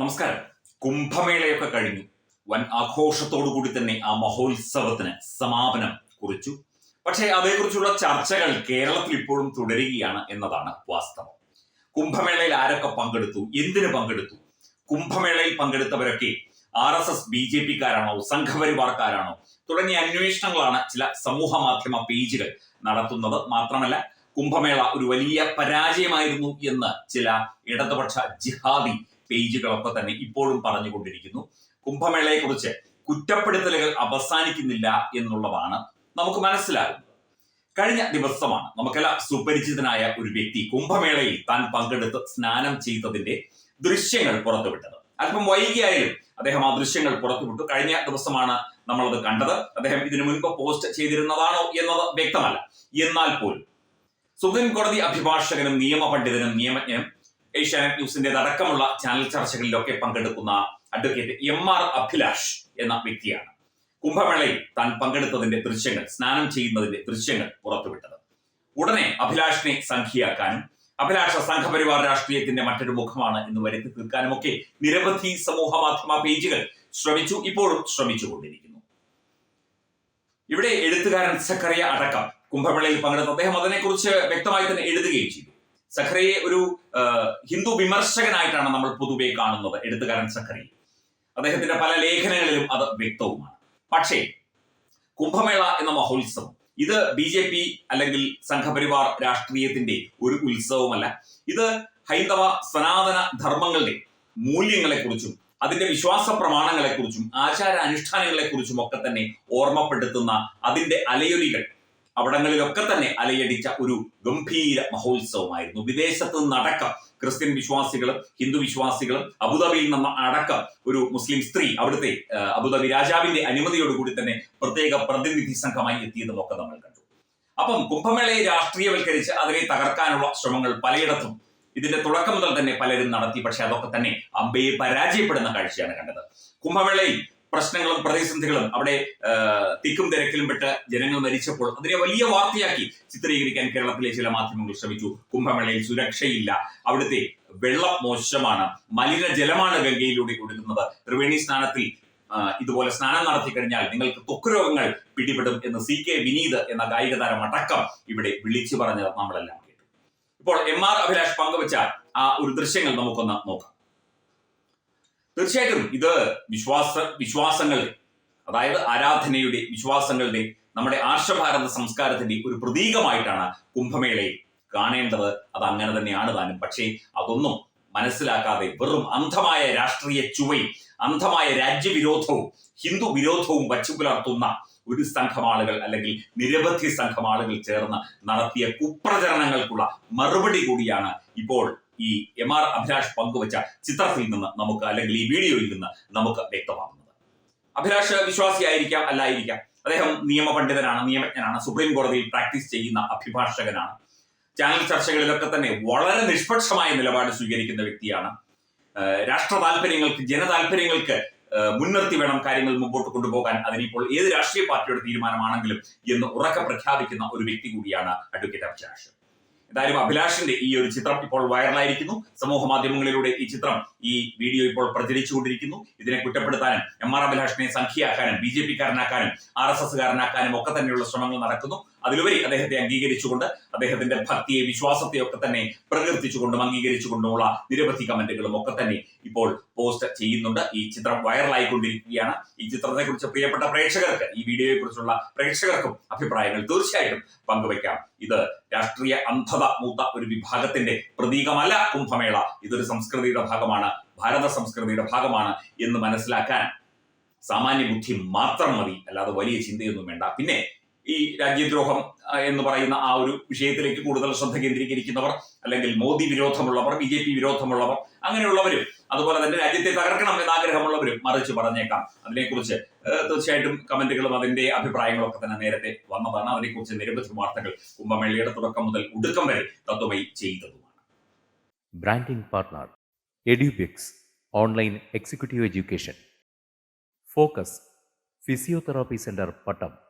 നമസ്കാരം. കുംഭമേളയൊക്കെ കഴിഞ്ഞു. വൻ ആഘോഷത്തോടു കൂടി തന്നെ ആ മഹോത്സവത്തിന് സമാപനം കുറിച്ചു. പക്ഷേ അതേക്കുറിച്ചുള്ള ചർച്ചകൾ കേരളത്തിൽ ഇപ്പോഴും തുടരുകയാണ് എന്നതാണ് വാസ്തവം. കുംഭമേളയിൽ ആരൊക്കെ പങ്കെടുത്തു? എന്തിനു പങ്കെടുത്തു? കുംഭമേളയിൽ പങ്കെടുത്തവരൊക്കെ R S S B J പിക്കാരാണോ? സംഘപരിവാർക്കാരാണോ? തുടങ്ങിയ അന്വേഷണങ്ങളാണ് ചില സമൂഹ മാധ്യമ പേജുകൾ നടത്തുന്നത്. മാത്രമല്ല കുംഭമേള ഒരു വലിയ പരാജയമായിരുന്നു എന്ന് ചില ഇടതുപക്ഷ ജിഹാദി പേജുകളൊക്കെ തന്നെ ഇപ്പോഴും പറഞ്ഞുകൊണ്ടിരിക്കുന്നു. കുംഭമേളയെക്കുറിച്ച് കുറ്റപ്പെടുത്തലുകൾ അവസാനിക്കുന്നില്ല എന്നുള്ളതാണ് നമുക്ക് മനസ്സിലാകുന്നത്. കഴിഞ്ഞ ദിവസമാണ് നമുക്കെല്ലാം സുപരിചിതനായ ഒരു വ്യക്തി കുംഭമേളയിൽ താൻ പങ്കെടുത്ത് സ്നാനം ചെയ്തതിന്റെ ദൃശ്യങ്ങൾ പുറത്തുവിട്ടത്. അല്പം വൈകിയായാലും അദ്ദേഹം ആ ദൃശ്യങ്ങൾ പുറത്തുവിട്ടു. കഴിഞ്ഞ ദിവസമാണ് നമ്മളത് കണ്ടത്. അദ്ദേഹം ഇതിനു മുൻപ് പോസ്റ്റ് ചെയ്തിരുന്നതാണോ എന്നത് വ്യക്തമല്ല. എന്നാൽ പോലും സുപ്രീം കോടതി അഭിഭാഷകനും നിയമപണ്ഡിതനും നിയമജ്ഞനും ഏഷ്യാനെറ്റ് ന്യൂസിന്റെ അടക്കമുള്ള ചാനൽ ചർച്ചകളിലൊക്കെ പങ്കെടുക്കുന്ന അഡ്വക്കേറ്റ് എം ആർ അഭിലാഷ് എന്ന വ്യക്തിയാണ്. കുംഭമേളയിൽ താൻ പങ്കെടുത്തതിന്റെ ദൃശ്യങ്ങൾ സ്നാനം ചെയ്യുന്നതിന്റെ ദൃശ്യങ്ങൾ പുറത്തുവിട്ടത്. ഉടനെ അഭിലാഷിനെ സംഖ്യയാക്കാനും അഭിലാഷ സംഘപരിവാർ രാഷ്ട്രീയത്തിന്റെ മറ്റൊരു മുഖമാണ് എന്ന് വരുത്തി തീർക്കാനും ഒക്കെ നിരവധി സമൂഹ മാധ്യമ പേജുകൾ ശ്രമിച്ചു ഇപ്പോഴും ശ്രമിച്ചുകൊണ്ടിരിക്കുന്നു. ഇവിടെ എഴുത്തുകാരൻ സക്കറിയ അടക്കം കുംഭമേളയിൽ പങ്കെടുത്ത അദ്ദേഹം അതിനെക്കുറിച്ച് വ്യക്തമായി തന്നെ എഴുതുകയും ചെയ്തു. സഖറിയെ ഒരു ഹിന്ദു വിമർശകനായിട്ടാണ് നമ്മൾ പൊതുവെ കാണുന്നത് എഴുത്തുകാരൻ സഖറി അദ്ദേഹത്തിന്റെ പല ലേഖനങ്ങളിലും അത് വ്യക്തവുമാണ്. പക്ഷേ കുംഭമേള എന്ന മഹോത്സവം ഇത് ബി ജെ പി അല്ലെങ്കിൽ സംഘപരിവാർ രാഷ്ട്രീയത്തിന്റെ ഒരു ഉത്സവമല്ല. ഇത് ഹൈന്ദവ സനാതന ധർമ്മങ്ങളുടെ മൂല്യങ്ങളെക്കുറിച്ചും അതിന്റെ വിശ്വാസ പ്രമാണങ്ങളെക്കുറിച്ചും ആചാര അനുഷ്ഠാനങ്ങളെക്കുറിച്ചും ഒക്കെ തന്നെ ഓർമ്മപ്പെടുത്തുന്ന അതിന്റെ അലയൊലികൾ അവിടങ്ങളിലൊക്കെ തന്നെ അലയടിച്ച ഒരു ഗംഭീര മഹോത്സവമായിരുന്നു. വിദേശത്ത് നിന്നടക്കം ക്രിസ്ത്യൻ വിശ്വാസികളും ഹിന്ദു വിശ്വാസികളും അബുദാബിയിൽ നിന്ന് അടക്കം ഒരു മുസ്ലിം സ്ത്രീ അവിടുത്തെ അബുദാബി രാജാവിന്റെ അനുമതിയോടുകൂടി തന്നെ പ്രത്യേക പ്രതിനിധി സംഘമായി എത്തിയതുമൊക്കെ നമ്മൾ കണ്ടു. അപ്പം കുംഭമേളയെ രാഷ്ട്രീയവൽക്കരിച്ച് അതിനെ തകർക്കാനുള്ള ശ്രമങ്ങൾ പലയിടത്തും ഇതിന്റെ തുടക്കം മുതൽ തന്നെ പലരും നടത്തി. പക്ഷെ അതൊക്കെ തന്നെ അമ്പയെ പരാജയപ്പെടുന്ന കാഴ്ചയാണ് കണ്ടത്. കുംഭമേളയിൽ പ്രശ്നങ്ങളും പ്രതിസന്ധികളും അവിടെ തിക്കും തിരക്കിലും പെട്ട് ജനങ്ങൾ മരിച്ചപ്പോൾ അതിനെ വലിയ വാർത്തയാക്കി ചിത്രീകരിക്കാൻ കേരളത്തിലെ ചില മാധ്യമങ്ങൾ ശ്രമിച്ചു. കുംഭമേളയിൽ സുരക്ഷയില്ല. അവിടുത്തെ വെള്ളം മോശമാണ്. മലിനജലമാണ് ഗംഗയിലൂടെ കൊടുക്കുന്നത് ത്രിവേണി സ്നാനത്തിൽ ഇതുപോലെ സ്നാനം നടത്തി കഴിഞ്ഞാൽ നിങ്ങൾക്ക് ത്വക്ക് രോഗങ്ങൾ പിടിപെടും എന്ന് സി കെ വിനീത് എന്ന കായിക താരം അടക്കം ഇവിടെ വിളിച്ചു പറഞ്ഞത് നമ്മളെല്ലാം കേട്ടു. ഇപ്പോൾ എം ആർ അഭിലാഷ് പങ്കുവച്ച ആ ഒരു ദൃശ്യങ്ങൾ നമുക്കൊന്ന് നോക്കാം. തീർച്ചയായിട്ടും ഇത് വിശ്വാസ വിശ്വാസങ്ങളുടെ അതായത് ആരാധനയുടെ വിശ്വാസങ്ങളുടെ നമ്മുടെ ആർഷഭാരത സംസ്കാരത്തിന്റെ ഒരു പ്രതീകമായിട്ടാണ് കുംഭമേളയെ കാണേണ്ടത്. അത് അങ്ങനെ തന്നെയാണ് താനും. പക്ഷേ അതൊന്നും മനസ്സിലാക്കാതെ വെറും അന്ധമായ രാഷ്ട്രീയ ചുവയും അന്ധമായ രാജ്യവിരോധവും ഹിന്ദു വിരോധവും വച്ചു പുലർത്തുന്ന ഒരു സംഘം ആളുകൾ അല്ലെങ്കിൽ നിരവധി സംഘം ആളുകൾ ചേർന്ന് നടത്തിയ കുപ്രചരണങ്ങൾക്കുള്ള മറുപടി കൂടിയാണ് ഇപ്പോൾ ഈ എം ആർ അഭിലാഷ് പങ്കുവച്ച ചിത്രത്തിൽ നിന്ന് നമുക്ക് അല്ലെങ്കിൽ ഈ വീഡിയോയിൽ നിന്ന് നമുക്ക് വ്യക്തമാകുന്നത്. അഭിലാഷ് വിശ്വാസിയായിരിക്കാം അല്ലായിരിക്കാം. അദ്ദേഹം നിയമപണ്ഡിതനാണ് നിയമജ്ഞനാണ് സുപ്രീം കോടതിയിൽ പ്രാക്ടീസ് ചെയ്യുന്ന അഭിഭാഷകനാണ്. ചാനൽ ചർച്ചകളിലൊക്കെ തന്നെ വളരെ നിഷ്പക്ഷമായ നിലപാട് സ്വീകരിക്കുന്ന വ്യക്തിയാണ്. രാഷ്ട്ര താല്പര്യങ്ങൾക്ക് ജനതാല്പര്യങ്ങൾക്ക് മുൻനിർത്തി വേണം കാര്യങ്ങൾ മുമ്പോട്ട് കൊണ്ടുപോകാൻ. അതിനിപ്പോൾ ഏത് രാഷ്ട്രീയ പാർട്ടിയുടെ തീരുമാനമാണെങ്കിലും എന്ന് ഉറക്കെ പ്രഖ്യാപിക്കുന്ന ഒരു വ്യക്തി കൂടിയാണ് അഡ്വക്കേറ്റ് അഭിലാഷ്. എന്തായാലും അഭിലാഷിന്റെ ഈ ഒരു ചിത്രം ഇപ്പോൾ വൈറലായിരിക്കുന്നു. സമൂഹ മാധ്യമങ്ങളിലൂടെ ഈ ചിത്രം ഈ വീഡിയോ ഇപ്പോൾ പ്രചരിച്ചുകൊണ്ടിരിക്കുന്നു. ഇതിനെ കുറ്റപ്പെടുത്താനും എം ആർ അഭിലാഷിനെ സംഖ്യയാക്കാനും ബി ജെ പിക്കാരനാക്കാനും ആർ എസ് എസ് കാരനാക്കാനും ഒക്കെ തന്നെയുള്ള ശ്രമങ്ങൾ നടക്കുന്നു. അതിലുപരി അദ്ദേഹത്തെ അംഗീകരിച്ചുകൊണ്ട് അദ്ദേഹത്തിന്റെ ഭക്തിയെ വിശ്വാസത്തെ ഒക്കെ തന്നെ പ്രകീർത്തിച്ചുകൊണ്ടും അംഗീകരിച്ചുകൊണ്ടുമുള്ള നിരവധി കമന്റുകളും ഒക്കെ തന്നെ ഇപ്പോൾ പോസ്റ്റ് ചെയ്യുന്നുണ്ട്. ഈ ചിത്രം വൈറലായിക്കൊണ്ടിരിക്കുകയാണ്. ഈ ചിത്രത്തെ കുറിച്ച് പ്രിയപ്പെട്ട പ്രേക്ഷകർക്ക് ഈ വീഡിയോയെ കുറിച്ചുള്ള പ്രേക്ഷകർക്കും അഭിപ്രായങ്ങൾ തീർച്ചയായിട്ടും പങ്കുവയ്ക്കാം. ഇത് രാഷ്ട്രീയ അന്ധത മൂത്ത ഒരു വിഭാഗത്തിന്റെ പ്രതീകമല്ല കുംഭമേള. ഇതൊരു സംസ്കൃതിയുടെ ഭാഗമാണ് ഭാരത സംസ്കൃതിയുടെ ഭാഗമാണ് എന്ന് മനസ്സിലാക്കാൻ സാമാന്യ ബുദ്ധി മാത്രം മതി. അല്ലാതെ വലിയ ചിന്തയൊന്നും വേണ്ട. പിന്നെ ഈ രാജ്യദ്രോഹം എന്ന് പറയുന്ന ആ ഒരു വിഷയത്തിലേക്ക് കൂടുതൽ ശ്രദ്ധ കേന്ദ്രീകരിക്കുന്നവർ അല്ലെങ്കിൽ മോദി വിരോധമുള്ളവർ ബി ജെ പി വിരോധമുള്ളവർ അങ്ങനെയുള്ളവരും അതുപോലെ തന്നെ രാജ്യത്തെ തകർക്കണം എന്ന ആഗ്രഹമുള്ളവരും മറിച്ച് പറഞ്ഞേക്കാം. അതിനെക്കുറിച്ച് തീർച്ചയായിട്ടും കമന്റുകളും അതിന്റെ അഭിപ്രായങ്ങളും ഒക്കെ തന്നെ നേരത്തെ വന്നതാണ്. അതിനെക്കുറിച്ച് നിരവധി വാർത്തകൾ കുംഭമേളയുടെ തുടക്കം മുതൽ ഒടുക്കം വരെ തത്വമായി ചെയ്തതുമാണ്. Branding partner Edubix online executive education focus physiotherapy centre Pattom